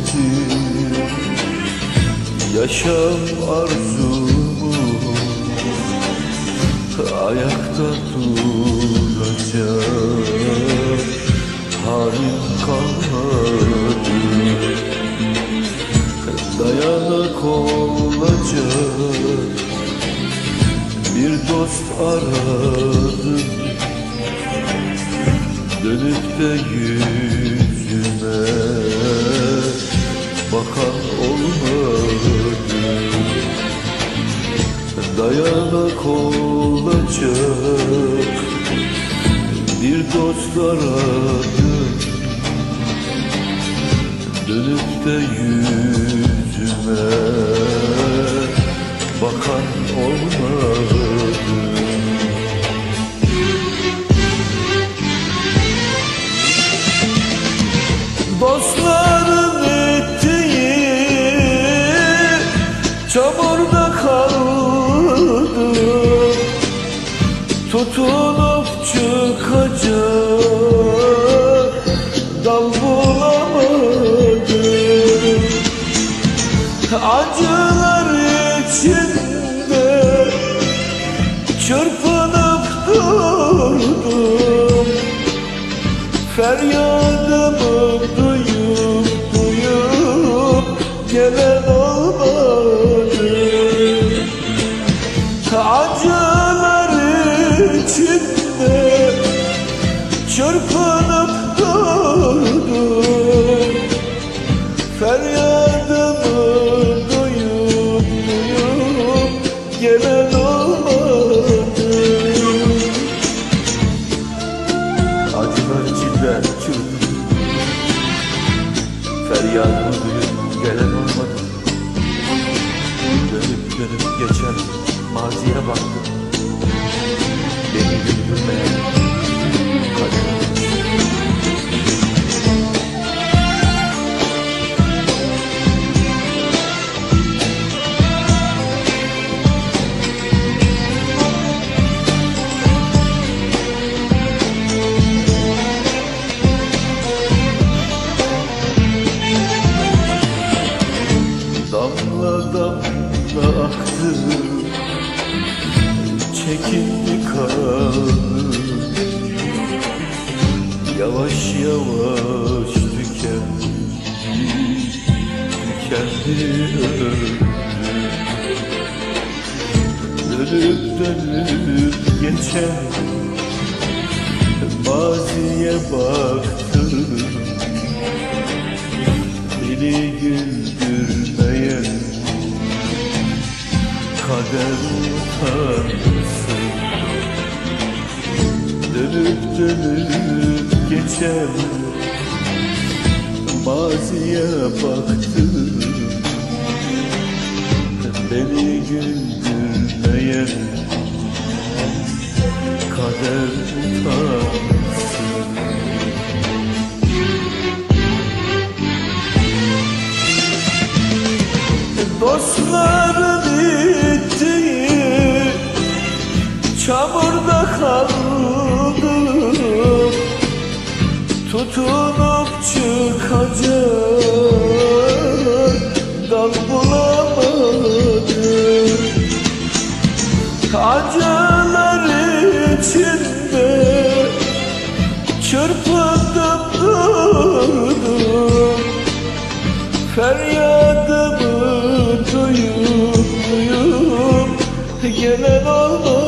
Etti Yaşam arzumu Ayakta duracak. Halim kalmadı Dayanak olacak. Bir dost aradım Dönüp de yüzüme Bakan olmadı. Dayanak olacak. Bir dost aradım Dönüp de yüzüme Bakan olmadı Tutunup çıkacak dal bulamadım. Acılar içinde çırpınıp durdum. Feryadımı içinde çırpınıp durdum. Feryadımı duyup duyup gelen olmadı. Acılar içinde çırpınıp Feryadımı duyup gelen olmadı. Dönüp dönüp geçen maziye baktım Damla damla aktı Çekildi Yavaş yavaş tükendi Tükendi. Ömrüm Dönüp dönüp geçen Maziye baktım. Beni güldürmeyen kader utansın. Dönüp dönüp geçen maziye baktım. Beni güldürmeyen kader utansın Tutunup çıkacak Dal bulamadım. Acılar içinde Çırpındım durdum. Feryadımı duyup duyup gelen olmadı